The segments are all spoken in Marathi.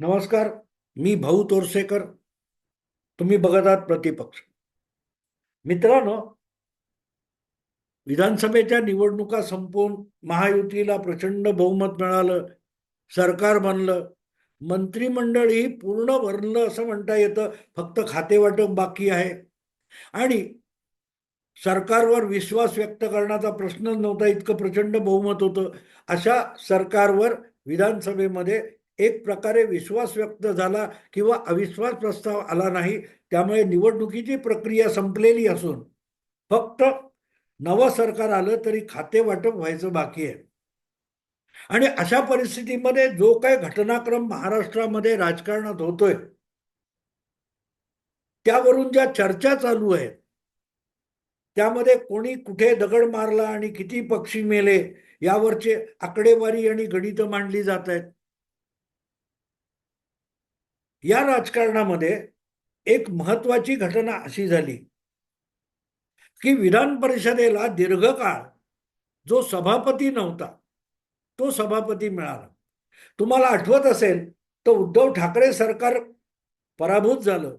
नमस्कार मी भाऊ तोरसेकर. तुम्ही बघत आहात प्रतिपक्ष. मित्रांनो विधानसभेच्या निवडणुका संपवून महायुतीला प्रचंड बहुमत मिळालं सरकार बनलं मंत्रिमंडळही पूर्ण भरलं असं म्हणता येतं फक्त खातेवाटप बाकी आहे. आणि सरकारवर विश्वास व्यक्त करण्याचा प्रश्नच नव्हता इतकं प्रचंड बहुमत होतं. अशा सरकारवर विधानसभेमध्ये एक प्रकारे विश्वास व्यक्त झाला किंवा अविश्वास प्रस्ताव आला नाही त्यामुळे निवडणुकीची प्रक्रिया संपलेली असून फक्त नवं सरकार आलं तरी खाते वाटप व्हायचं बाकी आहे. आणि अशा परिस्थितीमध्ये जो काही घटनाक्रम महाराष्ट्रामध्ये राजकारणात होतोय त्यावरून ज्या चर्चा चालू आहेत त्यामध्ये कोणी कुठे दगड मारला आणि किती पक्षी मेले यावरचे आकडेवारी आणि गणितं मांडली जात आहेत. या राजकारणामध्ये एक महत्वाची घटना अशी झाली की विधान परिषदेला दीर्घकाळ जो सभापती नव्हता तो सभापती मिळाला. तुम्हाला आठवत असेल तर उद्धव ठाकरे सरकार पराभूत झालं.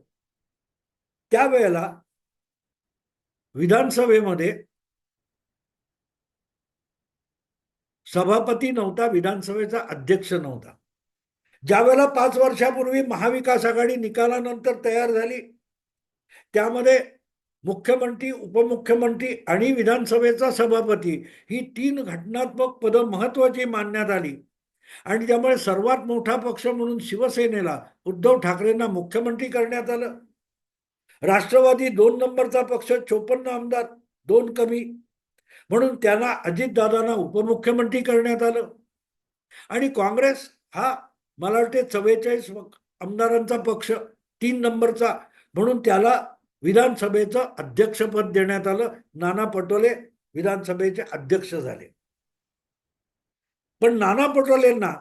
त्यावेळेला विधानसभेमध्ये सभापती नव्हता विधानसभेचा अध्यक्ष नव्हता. ज्यावेळेला पाच वर्षापूर्वी महाविकास आघाडी निकालानंतर तयार झाली त्यामध्ये मुख्यमंत्री उपमुख्यमंत्री आणि विधानसभेचा सभापती ही तीन घटनात्मक पदं महत्वाची मानण्यात आली. आणि त्यामुळे सर्वात मोठा पक्ष म्हणून शिवसेनेला उद्धव ठाकरेंना मुख्यमंत्री करण्यात आलं. राष्ट्रवादी दोन नंबरचा पक्ष चोपन्न आमदार दोन कमी. म्हणून त्यांना अजितदादांना उपमुख्यमंत्री करण्यात आलं. आणि काँग्रेस हा मला वाटते चव्वेचाळीस आमदारांचा पक्ष तीन नंबरचा म्हणून त्याला विधानसभेचं अध्यक्षपद देण्यात आलं. नाना पटोले विधानसभेचे अध्यक्ष झाले. पण नाना पटोलेंना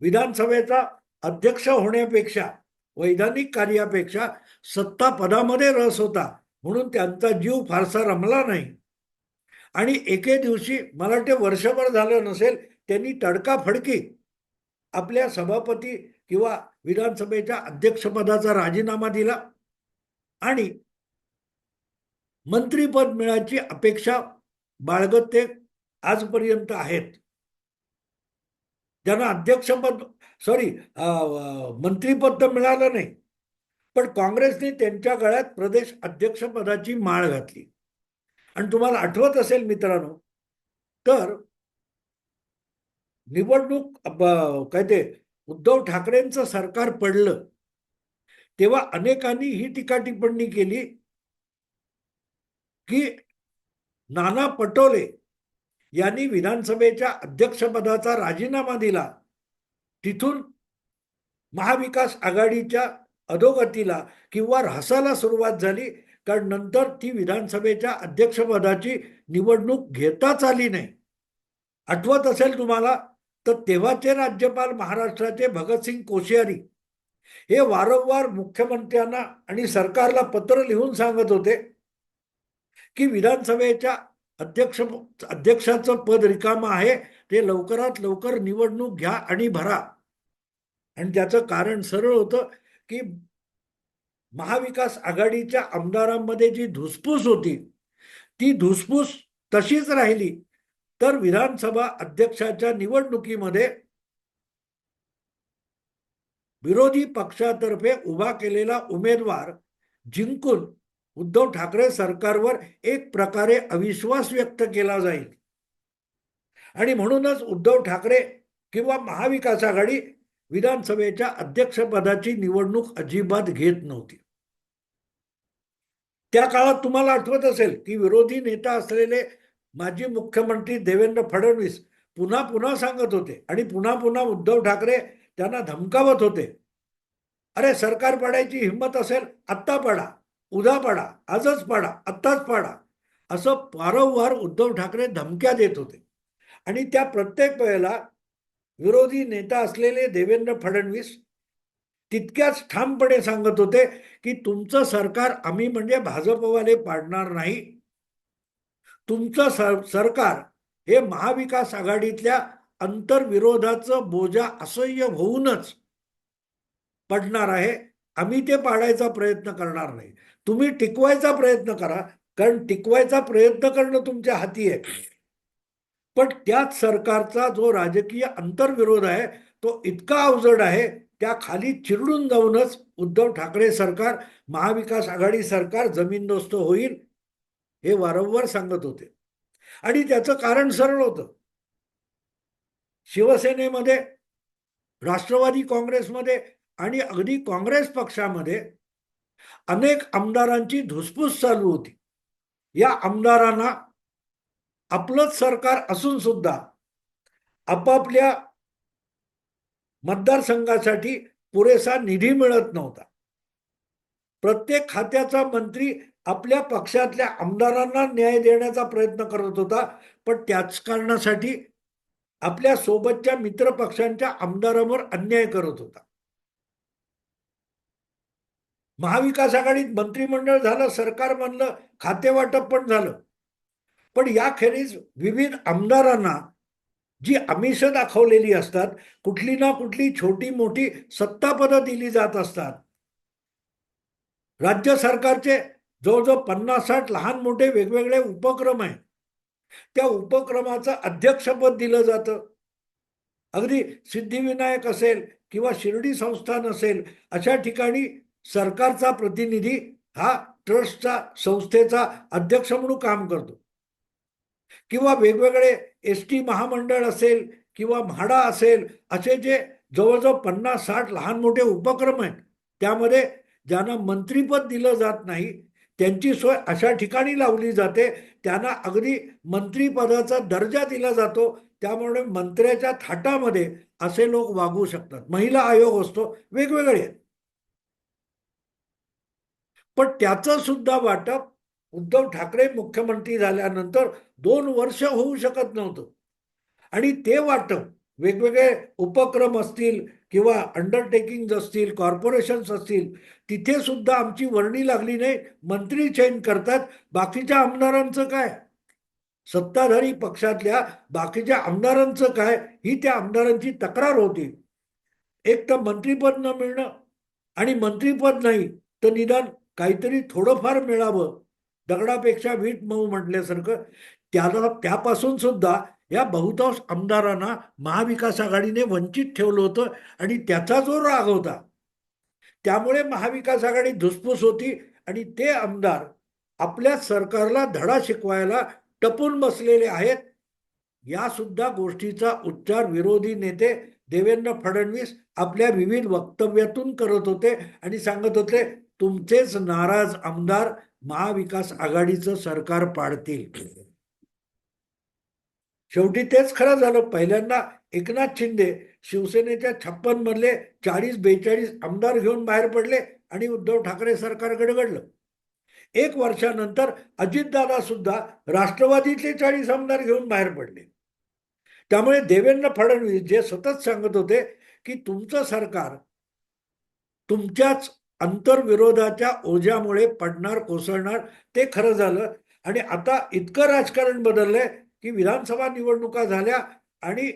विधानसभेचा अध्यक्ष होण्यापेक्षा वैधानिक कार्यापेक्षा सत्ता पदामध्ये रस होता म्हणून त्यांचा जीव फारसा रमला नाही. आणि एके दिवशी मला वाटते वर्षभर झालं नसेल त्यांनी तडकाफडकी आपल्या सभापती किंवा विधानसभेच्या अध्यक्षपदाचा राजीनामा दिला आणि मंत्रीपद मिळायची अपेक्षा बाळगत ते आजपर्यंत आहेत. त्यांना अध्यक्षपद सॉरी मंत्रीपद तर मिळालं नाही पण काँग्रेसने त्यांच्या गळ्यात प्रदेश अध्यक्षपदाची माळ घातली. आणि तुम्हाला आठवत असेल मित्रांनो तर निवडणूक काय ते उद्धव ठाकरेंचं सरकार पडलं तेव्हा अनेकांनी ही टीका टिप्पणी केली की नाना पटोले यांनी विधानसभेच्या अध्यक्षपदाचा राजीनामा दिला. तिथून महाविकास आघाडीच्या अधोगतीला किंवा ऱ्हासाला सुरुवात झाली कारण नंतर ती विधानसभेच्या अध्यक्षपदाची निवडणूक घेताच आली नाही. आठवत असेल तुम्हाला? तर तेव्हाचे राज्यपाल महाराष्ट्राचे भगतसिंग कोश्यारी हे वारंवार मुख्यमंत्र्यांना आणि सरकारला पत्र लिहून सांगत होते की विधानसभेच्या अध्यक्ष अध्यक्षाचं पद रिकामं आहे ते लवकरात लवकर निवडणूक घ्या आणि भरा. आणि त्याचं कारण सरळ होतं की महाविकास आघाडीच्या आमदारांमध्ये जी धुसफूस होती ती धुसफूस तशीच राहिली. तर विधानसभा अध्यक्षाच्या निवडणुकीमध्ये विरोधी पक्षातर्फे उभा केलेला उमेदवार जिंकून उद्धव ठाकरे सरकारवर एक प्रकारे अविश्वास व्यक्त केला जाईल. आणि म्हणूनच उद्धव ठाकरे किंवा महाविकास आघाडी विधानसभेच्या अध्यक्षपदाची निवडणूक अजिबात घेत नव्हती. त्या काळात तुम्हाला आठवत असेल की विरोधी नेता असलेले माजी मुख्यमंत्री देवेंद्र फडणवीस पुन्हा पुन्हा सांगत होते आणि पुन्हा पुन्हा उद्धव ठाकरे त्यांना धमकावत होते. अरे सरकार पाडायची हिंमत असेल आत्ता पाडा उद्या पाडा आजच पाडा आत्ताच पाडा असं वारंवार उद्धव ठाकरे धमक्या देत होते. आणि त्या प्रत्येक वेळेला विरोधी नेता असलेले देवेंद्र फडणवीस तितक्याच ठामपणे सांगत होते की तुमचं सरकार आम्ही म्हणजे भाजपवाले पाडणार नाही तुमचं सर सरकार हे महाविकास आघाडीतल्या अंतर्विरोधाचं बोजा असह्य होऊनच पडणार आहे. आम्ही ते पाडायचा प्रयत्न करणार नाही. तुम्ही टिकवायचा प्रयत्न करा कारण टिकवायचा प्रयत्न करणं तुमच्या हाती आहे. पण त्याच सरकारचा जो राजकीय अंतर्विरोध आहे तो इतका अवजड आहे त्या खाली चिरडून जाऊनच उद्धव ठाकरे सरकार महाविकास आघाडी सरकार जमीनदोस्त होईल हे वारंवार सांगत होते. आणि त्याचं कारण सरळ होतं. शिवसेनेमध्ये राष्ट्रवादी काँग्रेसमध्ये आणि अगदी काँग्रेस पक्षामध्ये अनेक आमदारांची धुसफूस चालू होती. या आमदारांना आपलंच सरकार असून सुद्धा आपापल्या मतदारसंघासाठी पुरेसा निधी मिळत नव्हता. प्रत्येक खात्याचा मंत्री आपल्या पक्षातल्या आमदारांना न्याय देण्याचा प्रयत्न करत होता. पण त्याच कारणासाठी आपल्या सोबतच्या मित्र पक्षांच्या आमदारांवर अन्याय करत होता. महाविकास आघाडीत मंत्रिमंडळ झालं सरकार म्हणलं खाते वाटप पण झालं. पण याखेरीज विविध आमदारांना जी आमिष दाखवलेली असतात कुठली ना कुठली छोटी मोठी सत्तापदं दिली जात असतात. राज्य सरकारचे जवळजवळ पन्नास साठ लहान मोठे वेगवेगळे उपक्रम आहेत. त्या उपक्रमाचं अध्यक्षपद दिलं जातं. अगदी सिद्धिविनायक असेल किंवा शिर्डी संस्थान असेल अशा ठिकाणी सरकारचा प्रतिनिधी हा ट्रस्टचा संस्थेचा अध्यक्ष म्हणून काम करतो. किंवा वेगवेगळे एस टी महामंडळ असेल किंवा म्हाडा असेल असे जे जवळजवळ पन्नास साठ लहान मोठे उपक्रम आहेत त्यामध्ये ज्यांना मंत्रीपद दिलं जात नाही त्यांची सोय अशा ठिकाणी लावली जाते त्यांना अगदी मंत्रीपदाचा दर्जा दिला जातो त्यामुळे मंत्र्याच्या थाटामध्ये असे लोक वागू शकतात. महिला आयोग असतो वेगवेगळे आहेत. पण त्याचं सुद्धा वाटप उद्धव ठाकरे मुख्यमंत्री झाल्यानंतर दोन वर्ष होऊ शकत नव्हतं. आणि ते वाटप वेगवेगळे उपक्रम असतील किंवा अंडरटेकिंग असतील कॉर्पोरेशन्स असतील तिथे सुद्धा आमची वर्णी लागली नाही. मंत्री चेंज करतात. बाकीच्या आमदारांचं काय? सत्ताधारी पक्षातल्या बाकीच्या आमदारांचं काय? ही त्या आमदारांची तक्रार होती. एक तर मंत्रीपद न मिळणं आणि मंत्रीपद नाही तर निदान काहीतरी थोडंफार मिळावं. दगडापेक्षा वीट मऊ म्हटल्यासारखं. त्याला त्यापासून सुद्धा या बहुतांश आमदारांना महाविकास आघाडीने वंचित ठेवलं होतं आणि त्याचा जो राग होता त्यामुळे महाविकास आघाडी धुसफूस होती आणि ते आमदार आपल्या सरकारला धडा शिकवायला टपून बसलेले आहेत. या सुद्धा गोष्टीचा उच्चार विरोधी नेते देवेंद्र फडणवीस आपल्या विविध वक्तव्यातून करत होते आणि सांगत होते तुमचेच नाराज आमदार महाविकास आघाडीचं सरकार पाडतील. शेवटी तेच खरं झालं. पहिल्यांदा एकनाथ शिंदे शिवसेनेच्या छप्पन मधले चाळीस बेचाळीस आमदार घेऊन बाहेर पडले आणि उद्धव ठाकरे सरकार गडगडलं. एक वर्षानंतर अजितदादा सुद्धा राष्ट्रवादीतले चाळीस आमदार घेऊन बाहेर पडले. त्यामुळे देवेंद्र फडणवीस जे सतत सांगत होते की तुमचं सरकार तुमच्याच अंतर्विरोधाच्या ओझ्यामुळे पडणार कोसळणार ते खरं झालं. आणि आता इतकं राजकारण बदललंय की विधानसभा निवडणुका झाल्या आणि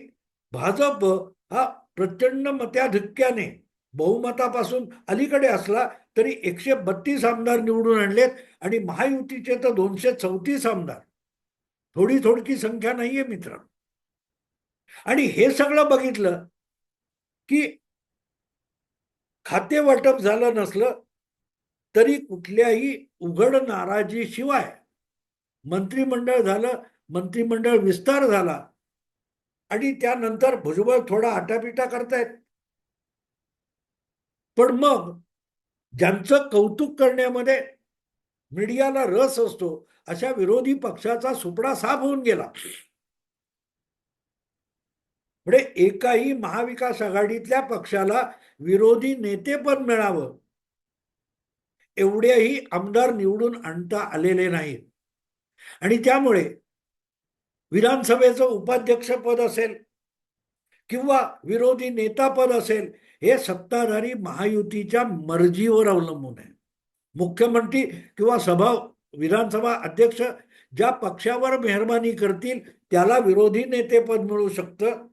भाजप हा प्रचंड मत्याधिक्याने बहुमतापासून अलीकडे असला तरी एकशे बत्तीस आमदार निवडून आणलेत आणि महायुतीचे तर दोनशे चौतीस आमदार. थोडी थोडकी संख्या नाहीये मित्र आणि हे सगळं बघितलं की खाते वाटप झालं नसलं तरी कुठल्याही उघड नाराजीशिवाय मंत्रिमंडळ झालं मंत्रिमंडळ विस्तार झाला. आणि त्यानंतर भुजबळ थोडा आटापिटा करतायत. पण मग ज्यांचं कौतुक करण्यामध्ये मीडियाला रस असतो अशा विरोधी पक्षाचा सुपडा साफ होऊन गेला. म्हणजे एकाही महाविकास आघाडीतल्या पक्षाला विरोधी नेतेपद मिळावं. एवढेही आमदार निवडून आणता आलेले नाहीत. आणि त्यामुळे विधानसभेचं उपाध्यक्षपद असेल किंवा विरोधी नेतापद असेल हे सत्ताधारी महायुतीच्या मर्जीवर अवलंबून आहे. मुख्यमंत्री किंवा सभा विधानसभा अध्यक्ष ज्या पक्षावर मेहरबानी करतील त्याला विरोधी नेतेपद मिळू शकतं.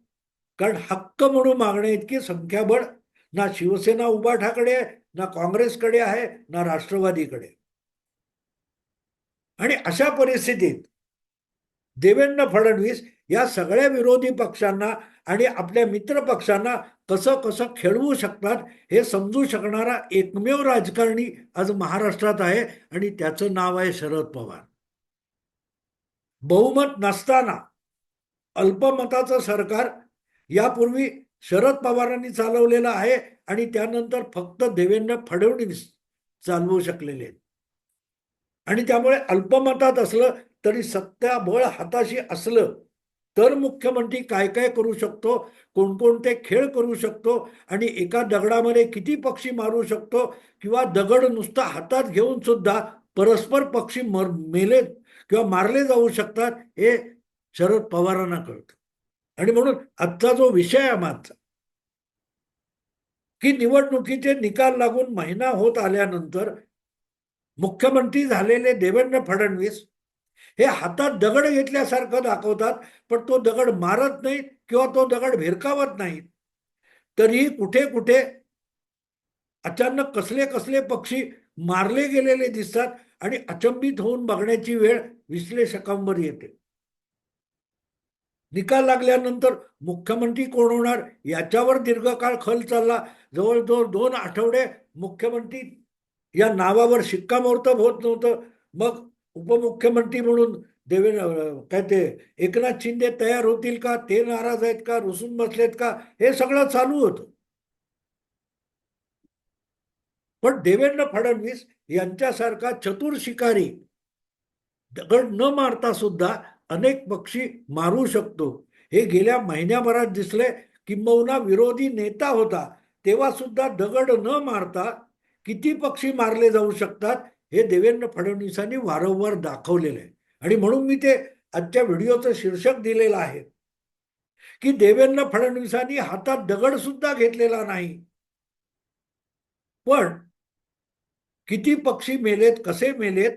कारण हक्क म्हणून मागणे इतकी संख्याबळ ना शिवसेना उबाठाकडे आहे ना काँग्रेसकडे आहे ना राष्ट्रवादीकडे. आणि अशा परिस्थितीत देवेंद्र फडणवीस या सगळ्या विरोधी पक्षांना आणि आपल्या मित्र पक्षांना कसं कसं खेळवू शकतात हे समजू शकणारा एकमेव राजकारणी आज महाराष्ट्रात आहे आणि त्याचं नाव आहे शरद पवार. बहुमत नसताना अल्पमताचं सरकार यापूर्वी शरद पवारांनी चालवलेलं आहे आणि त्यानंतर फक्त देवेंद्र फडणवीस चालवू शकलेले आहेत. आणि त्यामुळे अल्पमतात असलं तरी सत्ताबळ हाताशी असलं तर मुख्यमंत्री काय काय करू शकतो कोणकोणते खेळ करू शकतो आणि एका दगडामध्ये किती पक्षी मारू शकतो किंवा दगड नुसता हातात घेऊन सुद्धा परस्पर पक्षी मर मेले किंवा मारले जाऊ शकतात हे शरद पवारांना कळतं. आणि म्हणून आजचा जो विषय आहे माझा की निवडणुकीचे निकाल लागून महिना होत आल्यानंतर मुख्यमंत्री झालेले देवेंद्र फडणवीस हे हातात दगड घेतल्यासारखं दाखवतात पण तो दगड मारत नाहीत किंवा तो दगड भिरकावत नाहीत. तरीही कुठे कुठे अचानक कसले कसले पक्षी मारले गेलेले दिसतात आणि अचंबित होऊन बघण्याची वेळ विश्लेषकांवर येते. निकाल लागल्यानंतर मुख्यमंत्री कोण होणार याच्यावर दीर्घकाळ खल चालला. जवळजवळ दोन आठवडे मुख्यमंत्री या नावावर शिक्कामोर्तब होत नव्हतं. मग उपमुख्यमंत्री म्हणून देवेंद्र काय ते एकनाथ शिंदे तयार होतील का? ते नाराज आहेत का? रुसून बसलेत का? हे सगळं चालू होतं. पण देवेंद्र फडणवीस यांच्यासारखा चतुर शिकारी दगड न मारता सुद्धा अनेक पक्षी मारू शकतो. हे गेल्या महिन्याभरात दिसले किंबहुना विरोधी नेता होता. तेव्हा सुद्धा दगड न मारता किती पक्षी मारले जाऊ शकतात? हे देवेंद्र फडणवीसांनी वारंवार दाखवलेलं आहे. आणि म्हणून मी ते आजच्या व्हिडिओचं शीर्षक दिलेलं आहे. की देवेंद्र फडणवीसांनी हातात दगड सुद्धा घेतलेला नाही. पण किती पक्षी मेलेत कसे मेलेत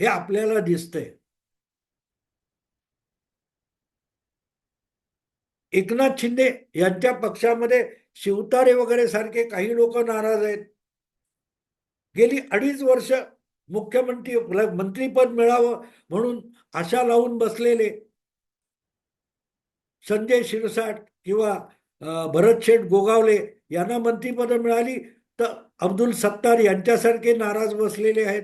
हे आपल्याला दिसतंय. एकनाथ शिंदे यांच्या पक्षामध्ये शिवतारे वगैरे सारखे काही लोक नाराज आहेत. गेली अडीच वर्ष मुख्यमंत्री मंत्रीपद मिळावं म्हणून आशा लावून बसलेले संजय शिरसाट किंवा भरत शेठ गोगावले यांना मंत्रीपद मिळाली तर अब्दुल सत्तार यांच्यासारखे नाराज बसलेले आहेत.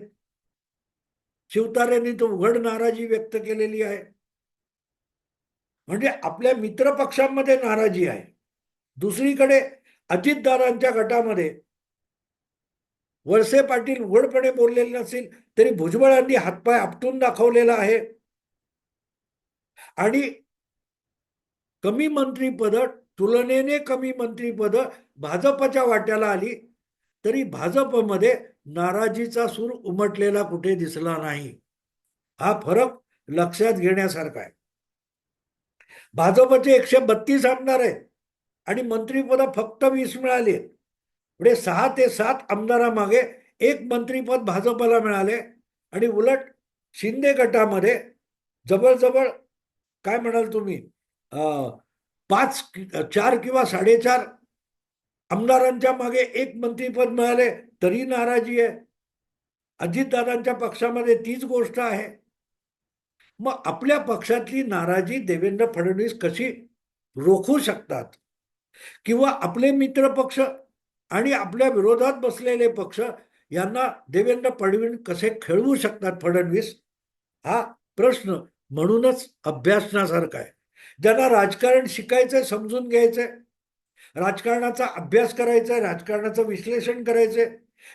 शिवतारेंनी तो उघड नाराजी व्यक्त केलेली आहे. म्हणजे आपल्या मित्रपक्षांमध्ये नाराजी आहे. दुसरीकडे अजितदारांच्या गटामध्ये वळसे पाटील उघडपणे बोललेले नसेल तरी भुजबळांनी हातपाय आपटून दाखवलेला आहे. आणि कमी मंत्रीपद तुलनेने कमी मंत्रीपद भाजपच्या वाट्याला आली तरी भाजपमध्ये नाराजीचा सूर उमटलेला कुठे दिसला नाही. हा फरक लक्षात घेण्यासारखा आहे. भाजपचे एकशे बत्तीस आमदार आहेत आणि मंत्रीपद फक्त वीस मिळाली पुढे सहा ते सात आमदारामागे एक मंत्रीपद भाजपला मिळाले. आणि उलट शिंदे गटामध्ये जवळजवळ काय म्हणाल तुम्ही? पाच चार किंवा साडेचार आमदारांच्या मागे एक मंत्रीपद मिळाले तरी नाराजी आहे. अजितदादांच्या पक्षामध्ये तीच गोष्ट आहे. मग आपल्या पक्षातली नाराजी देवेंद्र फडणवीस कशी रोखू शकतात? किंवा आपले मित्र पक्ष आणि आपल्या विरोधात बसलेले पक्ष यांना देवेंद्र फडणवीस कसे खेळवू शकतात फडणवीस? हा प्रश्न म्हणूनच अभ्यासण्यासारखा आहे. ज्यांना राजकारण शिकायचंय समजून घ्यायचंय राजकारणाचा अभ्यास करायचा राजकारणाचं विश्लेषण करायचंय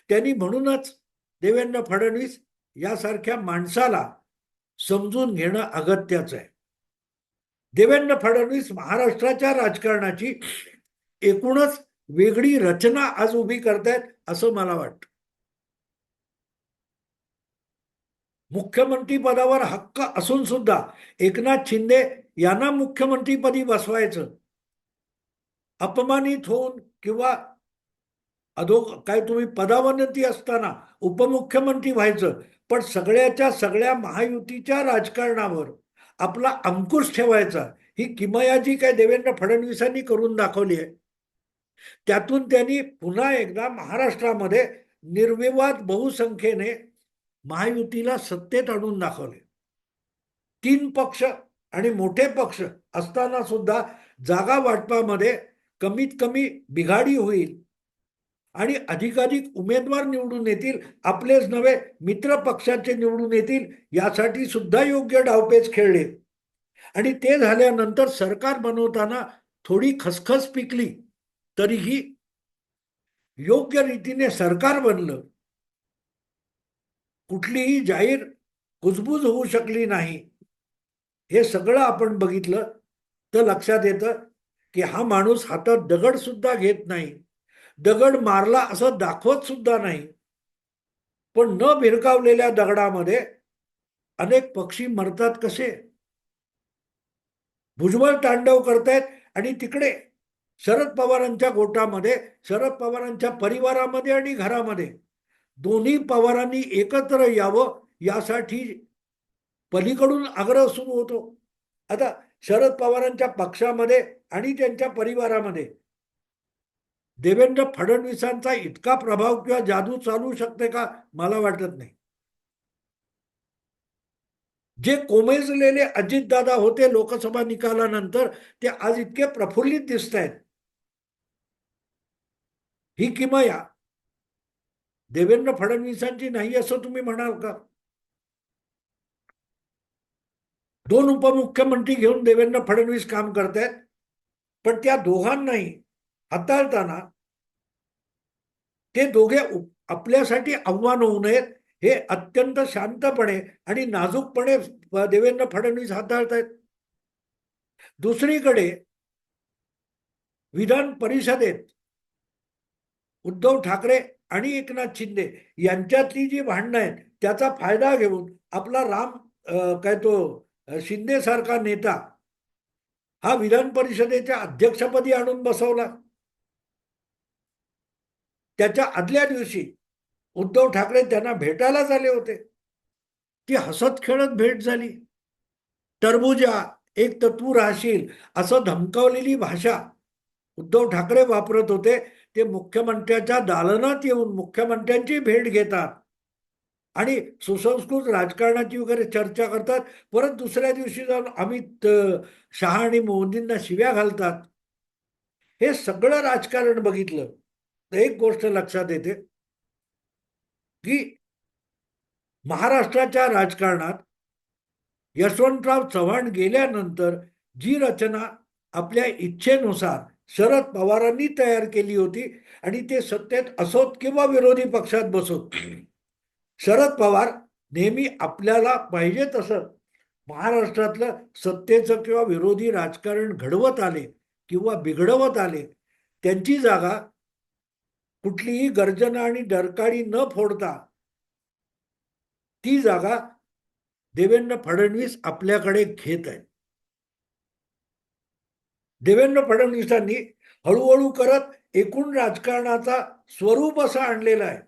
त्यांनी म्हणूनच देवेंद्र फडणवीस यासारख्या माणसाला समजून घेणं अगत्याचं आहे. देवेंद्र फडणवीस महाराष्ट्राच्या राजकारणाची एकूणच वेगळी रचना आज उभी करतायत असं मला वाटतं. मुख्यमंत्री पदावर हक्क असून सुद्धा एकनाथ शिंदे यांना मुख्यमंत्रीपदी बसवायचं अपमानित होऊन किंवा अधो काय तुम्ही पदावनती असताना उपमुख्यमंत्री व्हायचं पण सगळ्याच्या सगळ्या महायुतीच्या राजकारणावर आपला अंकुश ठेवायचा ही किमया जी काय देवेंद्र फडणवीसांनी करून दाखवली आहे. त्यातून त्यांनी पुन्हा एकदा महाराष्ट्रामध्ये निर्विवाद बहुसंख्येने महायुतीला सत्तेत आणून दाखवले. तीन पक्ष आणि मोठे पक्ष असताना सुद्धा जागा वाटपामध्ये कमीत कमी बिघाडी होईल आणि अधिकाधिक उमेदवार निवडून येतील आपलेच नव्हे मित्र पक्षाचे निवडून येतील यासाठी सुद्धा योग्य डावपेच खेळले. आणि ते झाल्यानंतर सरकार बनवताना थोडी खसखस पिकली. तरीही योग्य रीतीने सरकार बनलं कुठलीही जाहीर कुजबूज होऊ शकली नाही. हे सगळं आपण बघितलं तर लक्षात येतं की हा माणूस हातात दगड सुद्धा घेत नाही. दगड मारला असं दाखवत सुद्धा नाही. पण न भिरकावलेल्या दगडामध्ये अनेक पक्षी मरतात कसे? भुजबळ तांडव करतायत आणि तिकडे शरद पवारांच्या गोटामध्ये शरद पवारांच्या परिवारामध्ये आणि घरामध्ये. दोन्ही पवारांनी एकत्र यावं यासाठी पलीकडून आग्रह सुरू होतो. आता शरद पवारांच्या पक्षामध्ये आणि त्यांच्या परिवारामध्ये देवेंद्र फडणवीसांचा इतका प्रभाव किंवा जादू चालू शकते का मला वाटत नाही. जे कोमेजलेले अजितदादा होते लोकसभा निकालानंतर ते आज इतके प्रफुल्लित दिसत आहेत ही किमया. देवेंद्र फडणवीसांची नाही असं तुम्ही म्हणाल का? दोन उपमुख्यमंत्री घेऊन देवेंद्र फडणवीस काम करतायत पण त्या दोघांनाही हाताळताना ते दोघे आपल्यासाठी आव्हान होऊ नयेत हे अत्यंत शांतपणे आणि नाजूकपणे देवेंद्र फडणवीस हाताळतायत. दुसरीकडे विधान परिषदेत उद्धव ठाकरे आणि एकनाथ शिंदे यांच्यातली जी भांडणं आहेत त्याचा फायदा घेऊन आपला राम काय तो शिंदे सारखा नेता हा विधान परिषदेच्या अध्यक्षपदी आणून बसवला. त्याच्या आदल्या दिवशी उद्धव ठाकरे त्यांना भेटायला झाले होते. ती हसत खेळत भेट झाली. टरबुजा एक तर तू राहशील असं धमकावलेली भाषा उद्धव ठाकरे वापरत होते. ते मुख्यमंत्र्याच्या दालनात येऊन मुख्यमंत्र्यांची भेट घेतात. आणि सुसंस्कृत राजकारणाची वगैरे चर्चा करतात. परत दुसऱ्या दिवशी जाऊन अमित शहा आणि मोदींना शिव्या घालतात. हे सगळं राजकारण बघितलं. तर एक गोष्ट लक्षात येते. की महाराष्ट्राच्या राजकारणात यशवंतराव चव्हाण गेल्यानंतर जी रचना आपल्या इच्छेनुसार शरद पवारांनी तयार केली होती आणि ते सत्तेत असोत किंवा विरोधी पक्षात बसोत. शरद पवार नेहमी आपल्याला पाहिजे तसं महाराष्ट्रातलं सत्तेचं किंवा विरोधी राजकारण घडवत आले किंवा बिघडवत आले त्यांची जागा कुठलीही गर्जना आणि डरकाळी न फोडता ती जागा देवेंद्र फडणवीस आपल्याकडे घेत आहेत. देवेंद्र फडणवीसांनी हळूहळू करत एकूण राजकारणाचा स्वरूप असा आणलेला आहे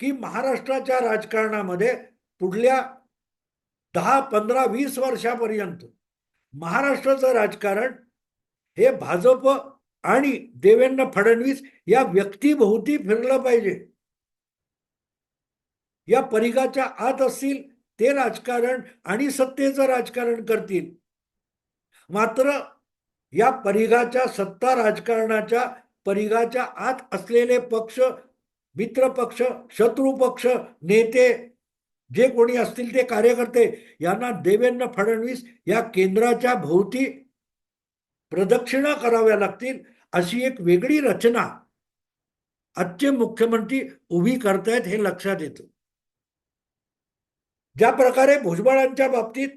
की महाराष्ट्राच्या राजकारणामध्ये पुढल्या दहा पंधरा वीस वर्षापर्यंत महाराष्ट्राचं राजकारण हे भाजप आणि देवेंद्र फडणवीस या व्यक्तीभोवती फिरलं पाहिजे. या परिघाच्या आत असतील ते राजकारण आणि सत्तेचं राजकारण करतील. मात्र या परिघाच्या सत्ता राजकारणाच्या परिघाच्या आत असलेले पक्ष मित्रपक्ष शत्रुपक्ष नेते जे कोणी असतील ते कार्यकर्ते यांना देवेंद्र फडणवीस या केंद्राच्या भोवती प्रदक्षिणा कराव्या लागतील अशी एक वेगळी रचना आजचे मुख्यमंत्री उभी करतायत हे लक्षात येतं. ज्या प्रकारे भुजबळांच्या बाबतीत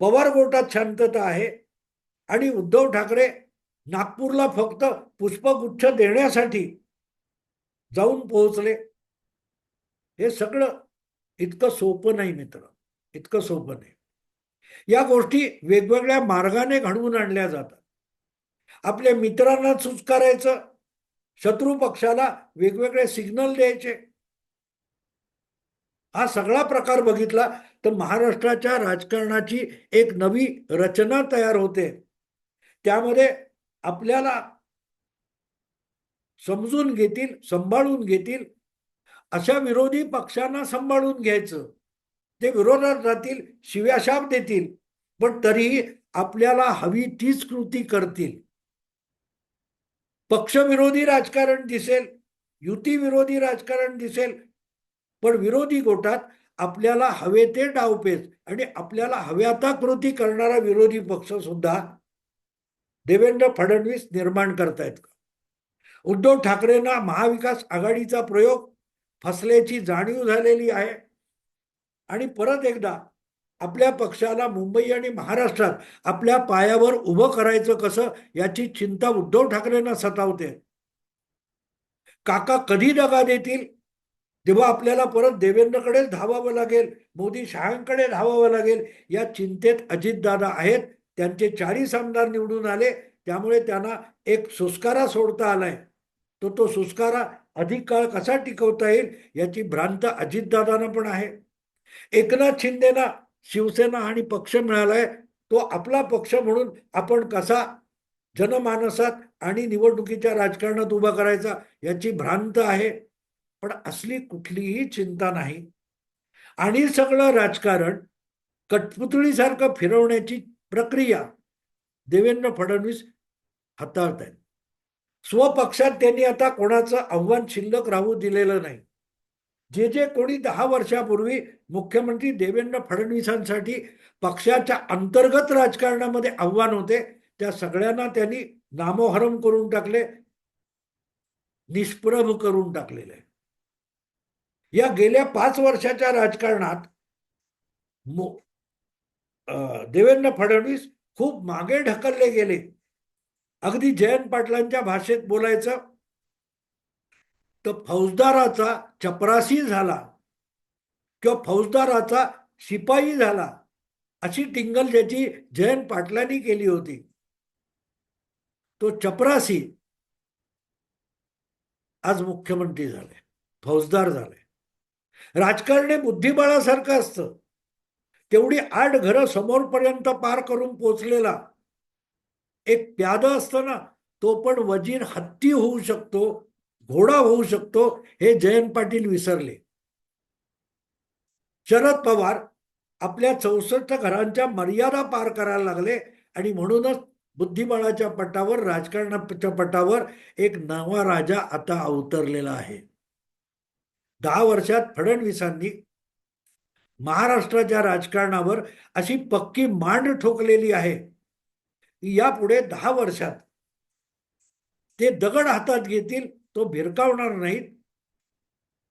पवार गोटात शांतता आहे. आणि उद्धव ठाकरे नागपूरला फक्त पुष्पगुच्छ देण्यासाठी जाऊन पोहोचले. हे सगळं इतकं सोपं नाही मित्र इतकं सोपं नाही. या गोष्टी वेगवेगळ्या मार्गाने घडवून आणल्या जातात. आपल्या मित्रांना सुस्कारायचं शत्रू पक्षाला वेगवेगळे सिग्नल द्यायचे. हा सगळा प्रकार बघितला तर महाराष्ट्राच्या राजकारणाची एक नवी रचना तयार होते. त्यामध्ये आपल्याला समजून घेतील सांभाळून घेतील अशा विरोधी पक्षांना सांभाळून घ्यायचं. ते विरोधात राहतील शिव्याशाप देतील पण तरीही आपल्याला हवी तीच कृती करतील. पक्षविरोधी राजकारण दिसेल युतीविरोधी राजकारण दिसेल पण विरोधी गोटात आपल्याला हवे ते डावपेच आणि आपल्याला हव्या त्या कृती करणारा विरोधी पक्ष सुद्धा देवेंद्र फडणवीस निर्माण करतायत का? उद्धव ठाकरेंना महाविकास आघाडीचा प्रयोग फसल्याची जाणीव झालेली आहे. आणि परत एकदा आपल्या पक्षाला मुंबई आणि महाराष्ट्रात आपल्या पायावर उभं करायचं कसं याची चिंता उद्धव ठाकरेंना सतावते काका कधी दगा देतील? तेव्हा आपल्याला परत देवेंद्रकडेच धावावं लागेल मोदी शहांकडे धावावं लागेल या चिंतेत अजितदादा आहेत. त्यांचे चाळीस आमदार निवडून आले त्यामुळे त्यांना एक सुस्कारा सोडता आलाय. तो तो सुस्कारा अधिक काळ कसा टिकवता येईल याची भ्रांत अजितदादांना पण आहे. एकनाथ शिंदेना शिवसेना आणि पक्ष मिळालाय तो आपला पक्ष म्हणून आपण कसा जनमानसात आणि निवडणुकीच्या राजकारणात उभा करायचा याची भ्रांत आहे. पण असली कुठलीही चिंता नाही. आणि सगळं राजकारण कठपुतळीसारखं फिरवण्याची प्रक्रिया देवेंद्र फडणवीस हाताळत आहेत. स्वपक्षात त्यांनी आता कोणाचं आव्हान शिल्लक राहू दिलेलं नाही. जे जे कोणी दहा वर्षापूर्वी मुख्यमंत्री देवेंद्र फडणवीसांसाठी पक्षाच्या अंतर्गत राजकारणामध्ये आव्हान होते त्या सगळ्यांना त्यांनी नामोहरम करून टाकले निष्प्रभ करून टाकलेले या गेल्या पाच वर्षाच्या राजकारणात देवेंद्र फडणवीस खूप मागे ढकलले गेले. अगदी जयंत पाटलांच्या भाषेत बोलायचं तर फौजदाराचा चपरासी झाला किंवा फौजदाराचा शिपाई झाला अशी टिंगल ज्याची जयंत पाटलांनी केली होती. तो चपरासी आज मुख्यमंत्री झाले फौजदार झाले. राजकारणी बुद्धिबळासारखं असतं. तेवढी आठ घरं समोरपर्यंत पार करून पोचलेला एक प्याद असतं ना तो पण वजीर हत्ती होऊ शकतो घोडा होऊ शकतो हे जयंत पाटील विसरले. शरद पवार आपल्या चौसष्ट घरांच्या मर्यादा पार करायला लागले आणि म्हणूनच बुद्धिबळाच्या पटावर राजकारणाच्या पटावर एक नवा राजा आता अवतरलेला आहे. दहा वर्षात फडणवीसांनी महाराष्ट्राच्या राजकारणावर अशी पक्की मांड ठोकलेली आहे. यापुढे दहा वर्षात ते दगड हातात घेतील तो भिरकावणार नाहीत.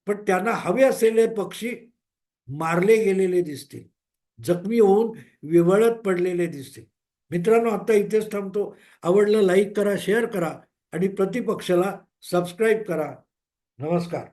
पण त्यांना हवे असलेले पक्षी मारले गेलेले दिसतील. जखमी होऊन विवळत पडलेले दिसतील. मित्रांनो आता इथेच थांबतो. आवडलं लाईक करा शेअर करा आणि प्रतिपक्षाला सबस्क्राईब करा. नमस्कार.